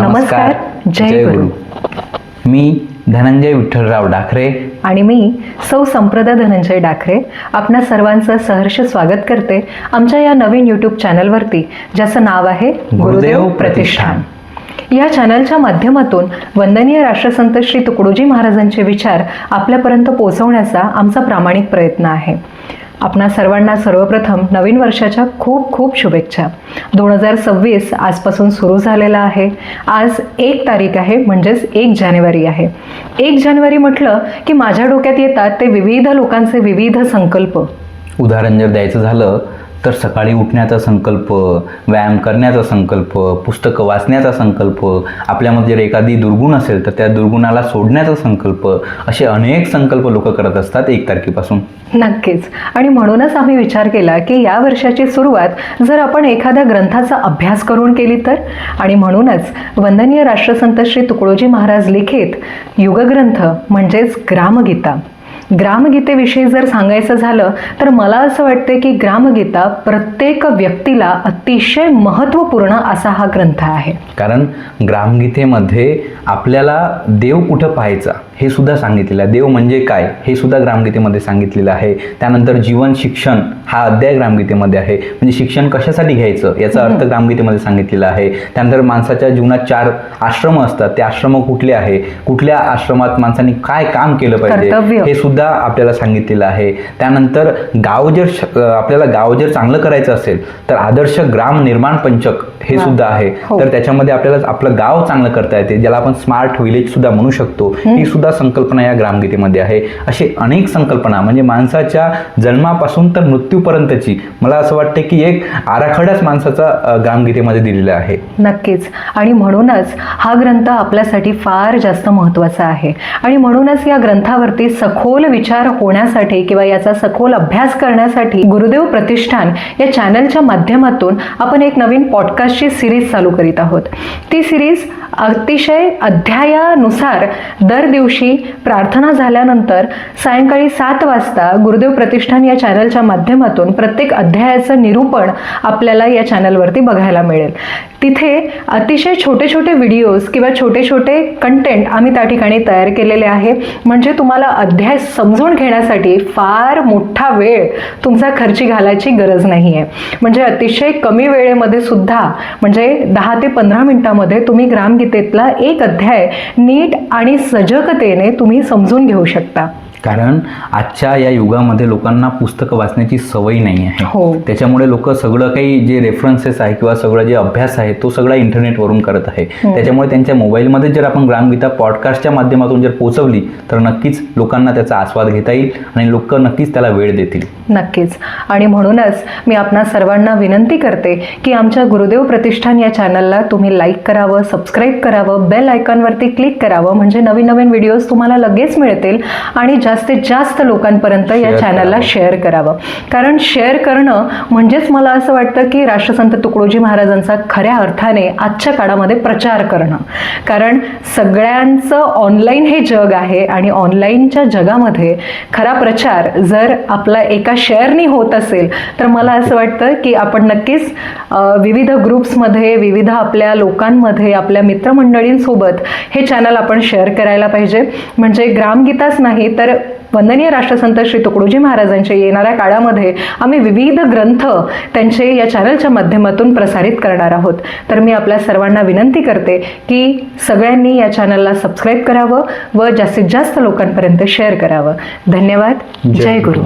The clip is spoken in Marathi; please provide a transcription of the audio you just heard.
नमस्कार जय गुरु. मी धनंजय विठ्ठलराव डाखरे. आणि मी सौ संप्रदा धनंजय डाखरे. आपणा सर्वांचं सहर्ष स्वागत करते. आमच्या या नवीन यूट्यूब चॅनलवरती ज्याचं नाव आहे गुरुदेव प्रतिष्ठान. या चॅनलच्या माध्यमातून वंदनीय राष्ट्रसंत श्री तुकडोजी महाराजांचे विचार आपल्यापर्यंत पोहोचवण्याचा आमचा प्रामाणिक प्रयत्न आहे. आपणा सर्वांना सर्वप्रथम नवीन वर्षाच्या खूप खूप शुभेच्छा. दोन हजार सव्वीस आजपासून सुरू झालेला आहे. आज एक तारीख आहे म्हणजेच एक जानेवारी आहे. एक जानेवारी म्हटलं की माझ्या डोक्यात येतात ते विविध लोकांचे विविध संकल्प. उदाहरण जर द्यायचं झालं तर सकाळी उठण्याचा संकल्प व्यायाम करण्याचा संकल्प पुस्तकं वाचण्याचा संकल्प आपल्यामध्ये जर एखादी दुर्गुण असेल तर त्या दुर्गुणाला सोडण्याचा संकल्प असे अनेक संकल्प लोक करत असतात एक तारखेपासून. नक्कीच. आणि म्हणूनच आम्ही विचार केला की या वर्षाची सुरुवात जर आपण एखाद्या ग्रंथाचा अभ्यास करून केली तर? आणि म्हणूनच वंदनीय राष्ट्रसंत श्री तुकडोजी महाराज लिखित युगग्रंथ म्हणजेच ग्रामगीता. ग्रामगीतेविषयी जर सांगायचं झालं तर मला असं वाटतं की ग्रामगीता प्रत्येक व्यक्तीला अतिशय महत्त्वपूर्ण असा हा ग्रंथ आहे. कारण ग्रामगीतेमध्ये आपल्याला देव कुठं पाहायचा? हे सुद्धा सांगितलेलं आहे. देव म्हणजे काय? हे सुद्धा ग्रामगीतेमध्ये सांगितलेलं आहे. त्यानंतर जीवन शिक्षण हा अध्याय ग्रामगीतेमध्ये आहे. म्हणजे शिक्षण कशासाठी घ्यायचं? याचा अर्थ ग्रामगीतेमध्ये सांगितलेला आहे. त्यानंतर माणसाच्या जीवनात चार आश्रम असतात. ते आश्रम कुठले आहे? कुठल्या आश्रमात माणसांनी काय काम केलं. पाहिजे? हे सुद्धा आपल्याला सांगितलेलं आहे. त्यानंतर गाव जर आपल्याला गाव जर चांगलं करायचं असेल तर आदर्श ग्राम निर्माण पंचक हे. सुद्धा आहे. हो. तर त्याच्यामध्ये आपल्याला आपलं गाव चांगलं करता येते. ज्याला आपण स्मार्ट विलेज सुद्धा म्हणू शकतो. ही सुद्धा संकल्पना या ग्रामगीतेमध्ये आहे. असे अनेक संकल्पना म्हणजे माणसाच्या जन्मापासून तर मृत्यूपर्यंतची. मला असं वाटते की एक आराखडाच माणसाचा ग्रामगीतेमध्ये दिलेला आहे. नक्कीच. आणि म्हणूनच हा ग्रंथ आपल्यासाठी फार जास्त महत्त्वाचा आहे. आणि म्हणूनच या ग्रंथावरती सखोल विचार होण्यासाठी किंवा याचा सखोल अभ्यास करण्यासाठी गुरुदेव प्रतिष्ठान या चॅनलच्या माध्यमातून आपण एक नवीन पॉडकास्टची सिरीज चालू करीत आहोत. ती सिरीज अतिशय अध्यायानुसार दर दिवशी प्रार्थना झाल्यानंतर सायंकाळी सात वाजता गुरुदेव प्रतिष्ठान या चॅनलच्या माध्यमातून प्रत्येक अध्यायाचं निरूपण आपल्याला या चॅनलवरती बघायला मिळेल. तिथे अतिशय छोटे छोटे व्हिडिओज किंवा छोटे छोटे कंटेंट आम्ही त्या ठिकाणी तयार केलेले आहे. म्हणजे तुम्हाला अध्याय समजून घेण्यासाठी फार मोठा वेळ तुमचा खर्ची घालायची गरज नाही आहे म्हणजे अतिशय कमी वेळेमध्ये सुद्धा म्हणजे दहा ते पंधरा मिनिटामध्ये तुम्ही ग्रामगीतेतला एक अध्याय नीट आणि सजगतेने तुम्ही समजून घेऊ शकता. कारण आजच्या या युगामध्ये लोकांना पुस्तकं वाचण्याची सवय नाही हो. आहे त्याच्यामुळे लोक सगळं काही जे रेफरन्सेस आहे किंवा सगळं जे अभ्यास आहे तो सगळा इंटरनेटवरून करत आहे. त्याच्यामुळे त्यांच्या मोबाईलमध्ये जर आपण ग्रामगीता पॉडकास्टच्या माध्यमातून जर पोहोचवली तर नक्कीच लोकांना त्याचा आस्वाद घेता येईल आणि लोक नक्कीच त्याला वेळ देतील. नक्कीच. आणि म्हणूनच मी आपणा सर्वांना विनंती करते की आमच्या गुरुदेव प्रतिष्ठान या चॅनलला तुम्ही लाईक करावं सबस्क्राईब करावं बेल आयकॉनवरती क्लिक करावं म्हणजे नवीन नवीन व्हिडिओज तुम्हाला लगेच मिळतील. आणि जास्तीत जास्त लोकांपर्यंत या चॅनलला. शेअर करावं. कारण शेअर करणं म्हणजेच मला असं वाटतं की राष्ट्रसंत तुकडोजी महाराजांचा खऱ्या अर्थाने आजच्या काळामध्ये प्रचार करणं. कारण सगळ्यांचं ऑनलाईन हे जग आहे आणि ऑनलाईनच्या जगामध्ये खरा प्रचार जर आपला एका शेअरनी होत असेल तर मला असं वाटतं की आपण नक्कीच विविध ग्रुप्समध्ये विविध आपल्या लोकांमध्ये आपल्या मित्रमंडळींसोबत हे चॅनल आपण शेअर करायला पाहिजे. म्हणजे ग्रामगीताच नाही तर वंदनीय राष्ट्रसंत श्री तुकडोजी महाराजांच्या येणाऱ्या काळामध्ये आम्ही विविध ग्रंथ त्यांचे या चॅनलच्या माध्यमातून प्रसारित करणार आहोत. तर मी आपल्या सर्वांना विनंती करते की सगळ्यांनी या चॅनलला सबस्क्राईब करावं व जास्तीत जास्त लोकांपर्यंत शेअर करावं. धन्यवाद. जय जय गुरु.